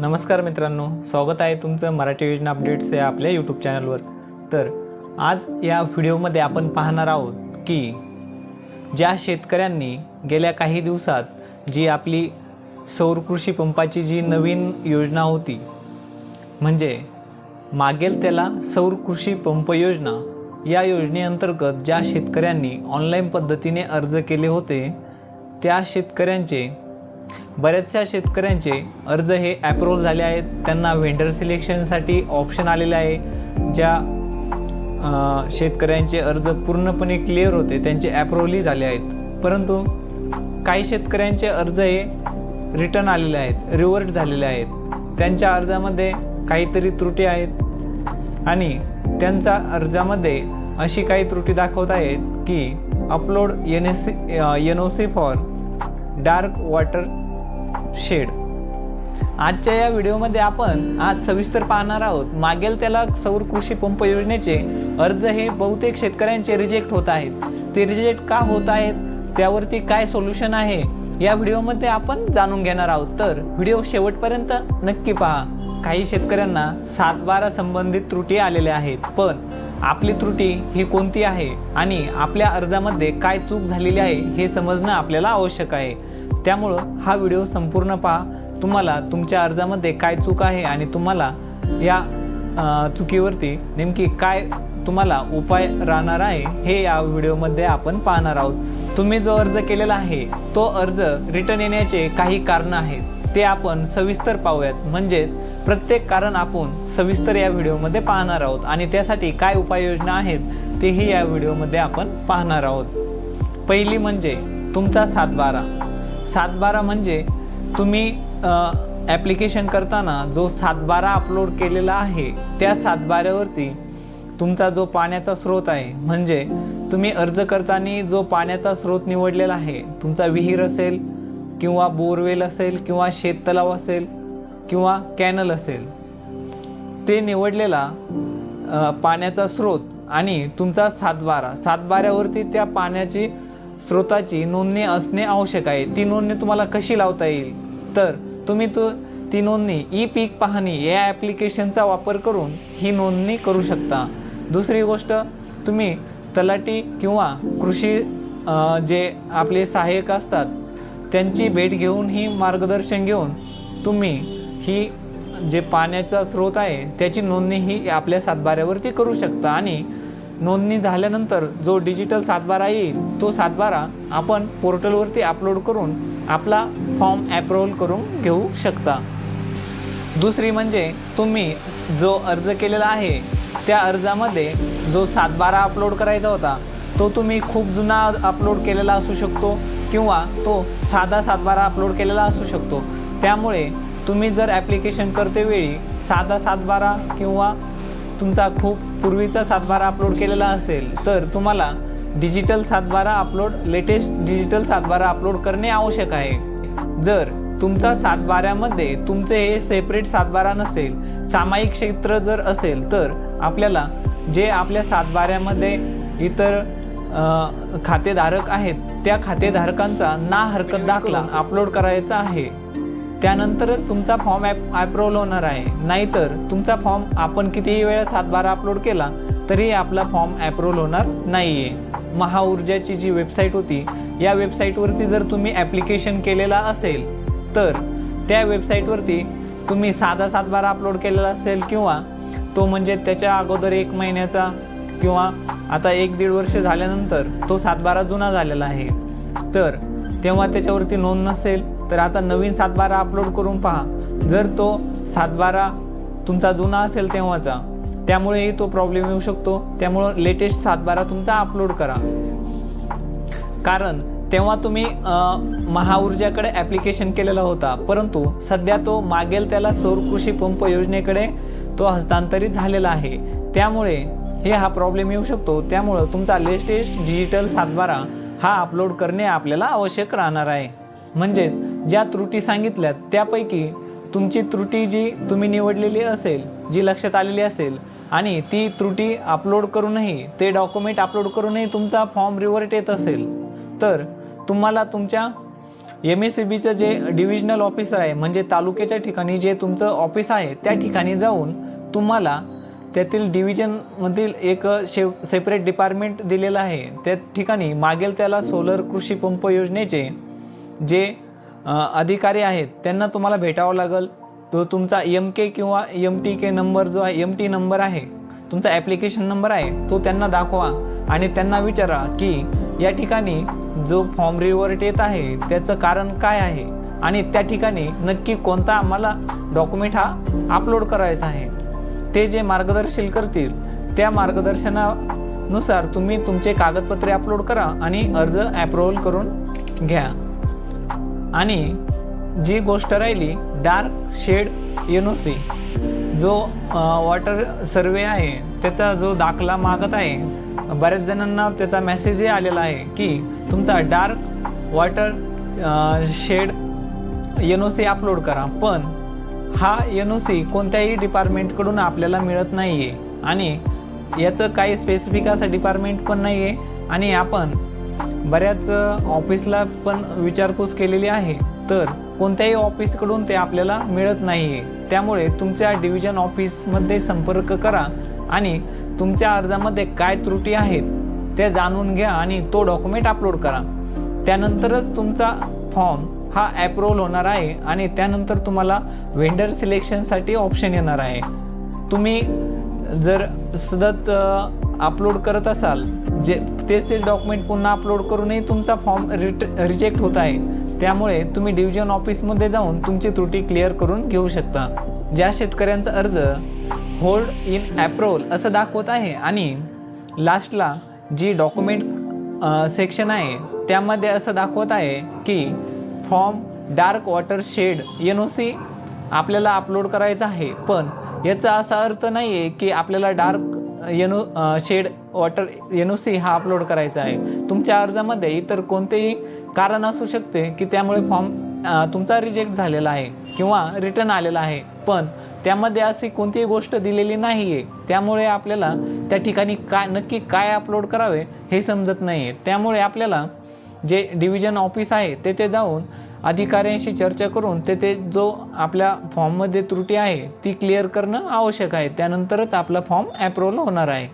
नमस्कार मित्रांनो स्वागत आहे तुमचं मराठी योजना अपडेट्स या आपल्या यूट्यूब चॅनलवर तर आज या व्हिडिओमध्ये आपण पाहणार आहोत की ज्या शेतकऱ्यांनी गेल्या काही दिवसात जी आपली सौर कृषी पंपाची जी नवीन योजना होती म्हणजे मागेल त्याला सौर कृषी पंप योजना या योजनेअंतर्गत ज्या शेतकऱ्यांनी ऑनलाईन पद्धतीने अर्ज केले होते त्या शेतकऱ्यांचे बऱ्याचशा शेतकऱ्यांचे अर्ज हे ॲप्रूव्ह झाले आहेत. त्यांना व्हेंडर सिलेक्शनसाठी ऑप्शन आलेले आहे. ज्या शेतकऱ्यांचे अर्ज पूर्णपणे क्लिअर होते त्यांचे ॲप्रूव्हली झाले आहेत. परंतु काही शेतकऱ्यांचे अर्ज हे रिटर्न आलेले आहेत रिवर्ट झालेले आहेत. त्यांच्या अर्जामध्ये काहीतरी त्रुटी आहेत. आणि त्यांचा अर्जामध्ये अशी काही त्रुटी दाखवत आहेत की upload N S C N O C for dark watershed. आजच्या या व्हिडिओमध्ये आपण आज सविस्तर पाहणार आहोत मागेल त्याला सौर कृषी पंप योजनेचे अर्ज हे बहुतेक शेतकऱ्यांचे रिजेक्ट होत आहेत. ते रिजेक्ट का होत आहेत? त्यावरती काय सोल्युशन आहे? या व्हिडिओमध्ये आपण जाणून घेणार आहोत. तर व्हिडिओ शेवटपर्यंत नक्की पहा. काही शेतकऱ्यांना सात बारा संबंधित त्रुटी आलेल्या आहेत पण आपली त्रुटी ही कोणती आहे आणि आपल्या अर्जामध्ये काय चूक झालेली आहे हे समजणं आपल्याला आवश्यक आहे. त्यामुळं हा व्हिडिओ संपूर्ण पहा. तुम्हाला तुमच्या अर्जामध्ये काय चूक आहे आणि तुम्हाला या चुकीवरती नेमकी काय तुम्हाला उपाय राहणार आहे हे या व्हिडिओमध्ये आपण पाहणार आहोत. तुम्ही जो अर्ज केलेला आहे तो अर्ज रिटर्न येण्याचे काही कारणं आहेत ते आपण सविस्तर पाहूयात. म्हणजेच प्रत्येक कारण आपण सविस्तर या व्हिडिओमध्ये पाहणार आहोत आणि त्यासाठी काय उपाययोजना आहेत तेही या व्हिडिओमध्ये आपण पाहणार आहोत. पहिली म्हणजे तुमचा सातबारा. सातबारा म्हणजे तुम्ही ॲप्लिकेशन करताना जो सातबारा अपलोड केलेला आहे त्या सातबाऱ्यावरती तुमचा जो पाण्याचा स्रोत आहे म्हणजे तुम्ही अर्ज करताना जो पाण्याचा स्रोत निवडलेला आहे तुमचा विहीर असेल किंवा बोरवेल असेल किंवा शेततलाव असेल किंवा कॅनल असेल ते निवडलेला पाण्याचा स्रोत आणि तुमचा सातबारा. सातबाऱ्यावरती त्या पाण्याची स्रोताची नोंदणी असणे आवश्यक आहे. ती नोंदणी तुम्हाला कशी लावता येईल? तर तुम्ही तो ती नोंदणी ई पीक पाहणी या ॲप्लिकेशनचा वापर करून ही नोंदणी करू शकता. दुसरी गोष्ट तुम्ही तलाठी किंवा कृषी जे आपले सहाय्यक असतात त्यांची भेट घेऊन ही मार्गदर्शन घेऊन तुम्ही ही जे पाण्याचा स्रोत आहे त्याची नोंदणी ही आपल्या सातबाऱ्यावरती करू शकता आणि नोंदणी झाल्यानंतर जो डिजिटल सातबारा येईल तो सातबारा आपण पोर्टलवरती अपलोड करून आपला फॉर्म ॲप्रुव्हल करून घेऊ शकता. दुसरी म्हणजे तुम्ही जो अर्ज केलेला आहे त्या अर्जामध्ये जो सातबारा अपलोड करायचा होता तो तुम्ही खूप जुना अपलोड केलेला असू शकतो किंवा तो साधा सातबारा अपलोड केलेला असू शकतो. त्यामुळे तुम्ही जर ॲप्लिकेशन करतेवेळी साधा सातबारा किंवा तुमचा खूप पूर्वीचा सातबारा अपलोड केलेला असेल तर तुम्हाला डिजिटल सातबारा अपलोड लेटेस्ट डिजिटल सातबारा अपलोड करणे आवश्यक आहे. जर तुमचा सातबाऱ्यामध्ये तुमचे हे सेपरेट सातबारा नसेल सामायिक क्षेत्र जर असेल तर आपल्याला जे आपल्या सातबाऱ्यामध्ये इतर खातेधारक आहेत त्या खातेधारकांचा ना हरकत दाखला अपलोड करायचा आहे. त्यानंतरच तुमचा फॉर्म ॲप ॲप्रोल होणार आहे. नाहीतर तुमचा फॉर्म आपण कितीही वेळा सातबारा अपलोड केला तरी आपला फॉर्म ॲप्रोल होणार नाही आहे महाऊर्जाची जी वेबसाईट होती या वेबसाईटवरती जर तुम्ही ॲप्लिकेशन केलेला असेल तर त्या वेबसाईटवरती तुम्ही साधा सातबारा अपलोड केलेला असेल किंवा तो म्हणजे त्याच्या अगोदर एक महिन्याचा किंवा आता एक दीड वर्ष झाल्यानंतर तो सातबारा जुना झालेला आहे. तर तेव्हा त्याच्यावरती नोंद नसेल तर आता नवीन सातबारा अपलोड करून पहा. जर तो सातबारा तुमचा जुना असेल तेव्हाचा त्यामुळेही तो प्रॉब्लेम येऊ शकतो. त्यामुळं लेटेस्ट सातबारा तुमचा अपलोड करा. कारण तेव्हा तुम्ही महाऊर्जाकडे ॲप्लिकेशन केलेला होता. परंतु सध्या तो मागेल त्याला सौर कृषी पंप योजनेकडे तो हस्तांतरित झालेला आहे. त्यामुळे हे हा प्रॉब्लेम येऊ शकतो. त्यामुळं तुमचा लेटेस्ट डिजिटल सातबारा हा अपलोड करणे आपल्याला आवश्यक राहणार आहे. म्हणजेच ज्या त्रुटी सांगितल्यात त्यापैकी तुमची त्रुटी जी तुम्ही निवडलेली असेल जी लक्षात आलेली असेल आणि ती त्रुटी अपलोड करूनही ते डॉक्युमेंट अपलोड करूनही तुमचा फॉर्म रिवर्ट येत असेल तर तुम्हाला तुमच्या एम एस सी बीचं जे डिव्हिजनल ऑफिसर आहे म्हणजे तालुक्याच्या ठिकाणी जे तुमचं ऑफिस आहे त्या ठिकाणी जाऊन तुम्हाला त्यातील डिव्हिजनमधील एक शे सेपरेट डिपार्टमेंट दिलेलं आहे. त्या ठिकाणी मागेल त्याला सोलर कृषी पंप योजनेचे जे अधिकारी आहेत त्यांना तुम्हाला भेटावं लागेल. तो तुमचा एम के किंवा एम टी के नंबर जो आहे एम टी नंबर आहे तुमचा ॲप्लिकेशन नंबर आहे तो त्यांना दाखवा आणि त्यांना विचारा की या ठिकाणी जो फॉर्म रिवर्ट येत आहे त्याचं कारण काय आहे आणि त्या ठिकाणी नक्की कोणता आम्हाला डॉक्युमेंट हा अपलोड करायचा आहे. ते जे मार्गदर्शन करतील त्या मार्गदर्शनानुसार तुम्ही तुमचे कागदपत्रे अपलोड करा आणि अर्ज ॲप्रुव्हल करून घ्या. आणि जी गोष्ट राहिली डार्क शेड एनओसी जो वॉटर सर्वे आहे त्याचा जो दाखला मागत आहे बऱ्याच जणांना त्याचा मेसेजही आलेला आहे की तुमचा dark watershed N O C upload करा. पण हा एन ओ सी कोणत्याही डिपार्टमेंटकडून आपल्याला मिळत नाही आहे आणि याचं काही स्पेसिफिक असं डिपार्टमेंट पण नाही आहे आणि आपण बऱ्याच ऑफिसला पण विचारपूस केलेली आहे तर कोणत्याही ऑफिसकडून ते आपल्याला मिळत नाही आहे त्यामुळे तुमच्या डिव्हिजन ऑफिसमध्ये संपर्क करा आणि तुमच्या अर्जामध्ये काय त्रुटी आहेत त्या जाणून घ्या आणि तो डॉक्युमेंट अपलोड करा. त्यानंतरच तुमचा फॉर्म हा ॲप्रुव्हल होणार आहे आणि त्यानंतर तुम्हाला व्हेंडर सिलेक्शनसाठी ऑप्शन येणार आहे. तुम्ही जर सतत अपलोड करत असाल जे तेच तेच डॉक्युमेंट पुन्हा अपलोड करूनही तुमचा फॉर्म रिट रिजेक्ट होत आहे. त्यामुळे तुम्ही डिव्हिजन ऑफिसमध्ये जाऊन तुमची त्रुटी क्लिअर करून घेऊ शकता. ज्या शेतकऱ्यांचा अर्ज होल्ड इन ॲप्रोल असं दाखवत आहे आणि लास्टला जी डॉक्युमेंट सेक्शन आहे त्यामध्ये असं दाखवत आहे की form dark watershed N O C आपल्याला अपलोड करायचा आहे. पण याचा असा अर्थ नाही आहे की आपल्याला डार्क एनो shade water N O C हा अपलोड करायचा आहे. तुमच्या अर्जामध्ये इतर कोणतेही कारण असू शकते की त्यामुळे फॉर्म तुमचा रिजेक्ट झालेला आहे किंवा रिटर्न आलेला आहे. पण त्यामध्ये अशी कोणतीही गोष्ट दिलेली नाही आहे त्यामुळे आपल्याला त्या ठिकाणी काय नक्की काय अपलोड करावे हे समजत नाही आहे त्यामुळे आपल्याला जे डिव्हिजन ऑफिस आहे तेथे जाऊन अधिकाऱ्यांशी चर्चा करून तेथे जो आपल्या फॉर्ममध्ये त्रुटी आहे ती क्लिअर करणं आवश्यक आहे. त्यानंतरच आपला फॉर्म ॲप्रुव्हल होणार आहे.